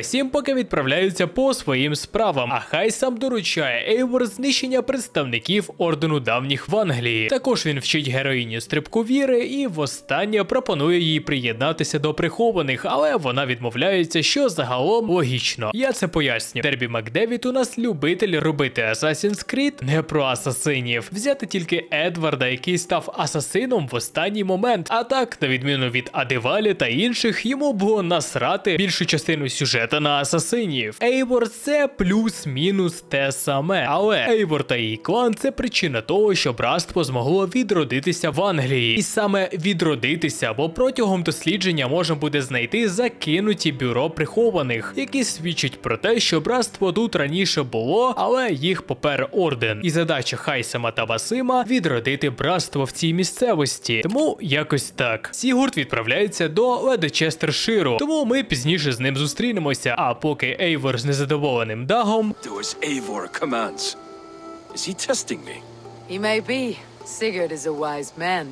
Усім поки відправляються по своїм справам, а хай сам доручає Ейвор знищення представників ордену давніх в Англії. Також він вчить героїню стрибку віри і востаннє пропонує їй приєднатися до прихованих, але вона відмовляється, що загалом логічно. Я це поясню. Дербі Макдевід у нас любитель робити Assassin's Creed не про асасинів, взяти тільки Едварда, який став асасином в останній момент. А так, на відміну від Адевалі та інших, йому було насрати більшу частину сюжета на асасинів. Ейвор це плюс-мінус те саме. Але Ейвор та її клан це причина того, що братство змогло відродитися в Англії. І саме відродитися, бо протягом дослідження можна буде знайти закинуті бюро прихованих, які свідчать про те, що братство тут раніше було, але їх попер орден. І задача Хайсама та Васима відродити братство в цій місцевості. Тому якось так. Сігурд відправляється до Ледочестерширу, тому ми пізніше з ним зустрінемося. А поки Ейвор з незадоволеним дагом Do as Eivor commands. Is he testing me? He may be. Sigurd is a wise man.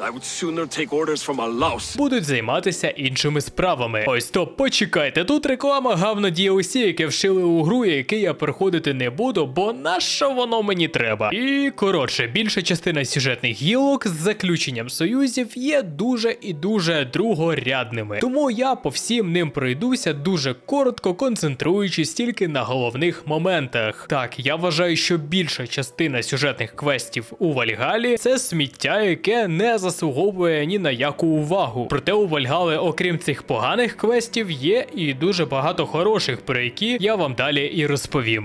I would sooner take будуть займатися іншими справами. Ось то почекайте, тут реклама гавно DLC, яке вшили у гру, яке я проходити не буду, бо на що воно мені треба. І коротше, більша частина сюжетних гілок з заключенням союзів є дуже і дуже другорядними. Тому я по всім ним пройдуся дуже коротко, концентруючись тільки на головних моментах. Так, я вважаю, що більша частина сюжетних квестів у Вальгалі це сміття, яке не заслуговує ні на яку увагу. Проте у Вальгали, окрім цих поганих квестів, є і дуже багато хороших, про які я вам далі і розповім.